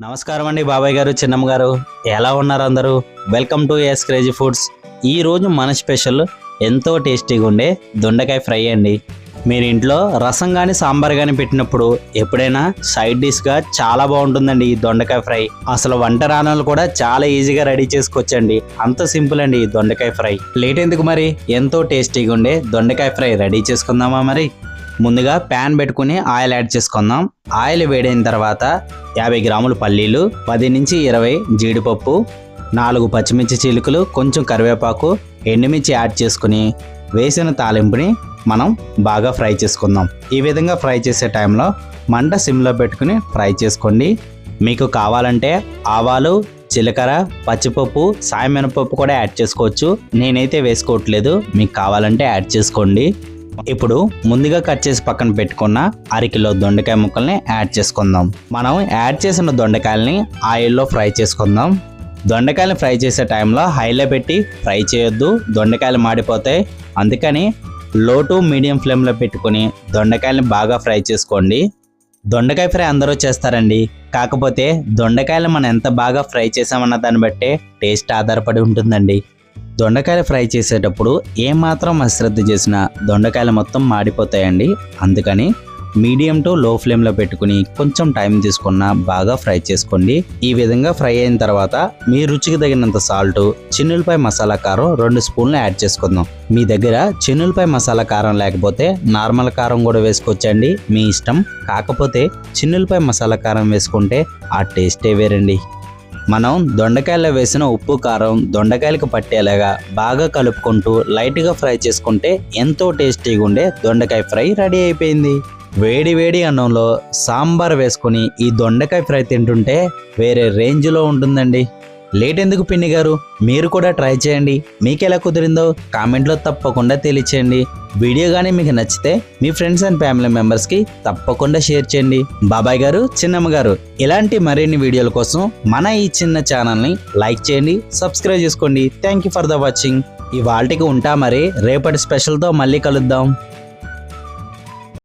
నమస్కారం అండి బాబాయ్ గారు చిన్నమ్మ గారు. ఎలా ఉన్నారు అందరూ? Welcome to S crazy foods ఈ రోజు మన స్పెషల్ ఎంతో టేస్టీగా ఉండే దొండకాయ ఫ్రై అండి. మీరు ఇంట్లో రసం కానీ సాంబార్ కానీ పెట్టినప్పుడు ఎప్పుడైనా సైడ్ డిష్గా చాలా బాగుంటుందండి ఈ దొండకాయ ఫ్రై. అసలు వంట రాణాలు కూడా చాలా ఈజీగా రెడీ చేసుకోవచ్చండి. అంత సింపుల్ అండి ఈ దొండకాయ ఫ్రై. లేట్ ఎందుకు మరి? ఎంతో టేస్టీగా ఉండే దొండకాయ ఫ్రై రెడీ చేసుకుందామా మరి? ముందుగా ప్యాన్ పెట్టుకుని ఆయిల్ యాడ్ చేసుకుందాం. ఆయిల్ వేడైన తర్వాత యాభై గ్రాములు పల్లీలు పది నుంచి ఇరవై జీడిపప్పు నాలుగు పచ్చిమిర్చి చిలుకలు కొంచెం కరివేపాకు ఎండుమిర్చి యాడ్ చేసుకుని వేసిన తాలింపుని మనం బాగా ఫ్రై చేసుకుందాం. ఈ విధంగా ఫ్రై చేసే టైంలో మంట సిమ్లో పెట్టుకుని ఫ్రై చేసుకోండి. మీకు కావాలంటే ఆవాలు జీలకర్ర పచ్చిపప్పు సాయమినపప్పు కూడా యాడ్ చేసుకోవచ్చు. నేనైతే వేసుకోవట్లేదు. మీకు కావాలంటే యాడ్ చేసుకోండి. ఇప్పుడు ముందుగా కట్ చేసి పక్కన పెట్టుకున్న అరకిలో దొండకాయ ముక్కల్ని యాడ్ చేసుకుందాం. మనం యాడ్ చేసిన దొండకాయల్ని ఆయిల్లో ఫ్రై చేసుకుందాం. దొండకాయలు ఫ్రై చేసే టైంలో హైలో పెట్టి ఫ్రై చేయొద్దు దొండకాయలు మాడిపోతాయి. అందుకని లో టు మీడియం ఫ్లేమ్లో పెట్టుకుని దొండకాయల్ని బాగా ఫ్రై చేసుకోండి. దొండకాయ ఫ్రై అందరూ చేస్తారండి. కాకపోతే దొండకాయలు మనం ఎంత బాగా ఫ్రై చేసామన్న దాన్ని బట్టే టేస్ట్ ఆధారపడి ఉంటుందండి. దొండకాయలు ఫ్రై చేసేటప్పుడు ఏమాత్రం అశ్రద్ధ చేసినా దొండకాయలు మొత్తం మాడిపోతాయండి. అందుకని మీడియం టు లో ఫ్లేమ్లో పెట్టుకుని కొంచెం టైం తీసుకున్న బాగా ఫ్రై చేసుకోండి. ఈ విధంగా ఫ్రై అయిన తర్వాత మీ రుచికి తగినంత సాల్ట్ చిన్నులపై మసాలా కారం రెండు స్పూన్లు యాడ్ చేసుకుందాం. మీ దగ్గర చిన్నులపై మసాలా కారం లేకపోతే నార్మల్ కారం కూడా వేసుకోవచ్చండి. మీ ఇష్టం. కాకపోతే చిన్నులపై మసాలా కారం వేసుకుంటే ఆ టేస్టే వేరండి. మనం దొండకాయలో వేసిన ఉప్పు కారం దొండకాయలకు పట్టేలాగా బాగా కలుపుకుంటూ లైట్గా ఫ్రై చేసుకుంటే ఎంతో టేస్టీగా ఉండే దొండకాయ ఫ్రై రెడీ అయిపోయింది. వేడి వేడి అన్నంలో సాంబార్ వేసుకొని ఈ దొండకాయ ఫ్రై తింటుంటే వేరే రేంజ్లో ఉంటుందండి. లేట్ ఎందుకు పిన్ని గారు? మీరు కూడా ట్రై చేయండి. మీకు ఎలా కుదిరిందో కామెంట్లో తప్పకుండా తెలియచేయండి. వీడియో కానీ మీకు నచ్చితే మీ ఫ్రెండ్స్ అండ్ ఫ్యామిలీ మెంబర్స్కి తప్పకుండా షేర్ చేయండి. బాబాయ్ గారు చిన్నమ్మ గారు ఇలాంటి మరిన్ని వీడియోల కోసం మన ఈ చిన్న ఛానల్ని లైక్ చేయండి సబ్స్క్రైబ్ చేసుకోండి. Thank you for the watching ఇవాళకి ఉంటా మరి రేపటి స్పెషల్తో మళ్ళీ కలుద్దాం.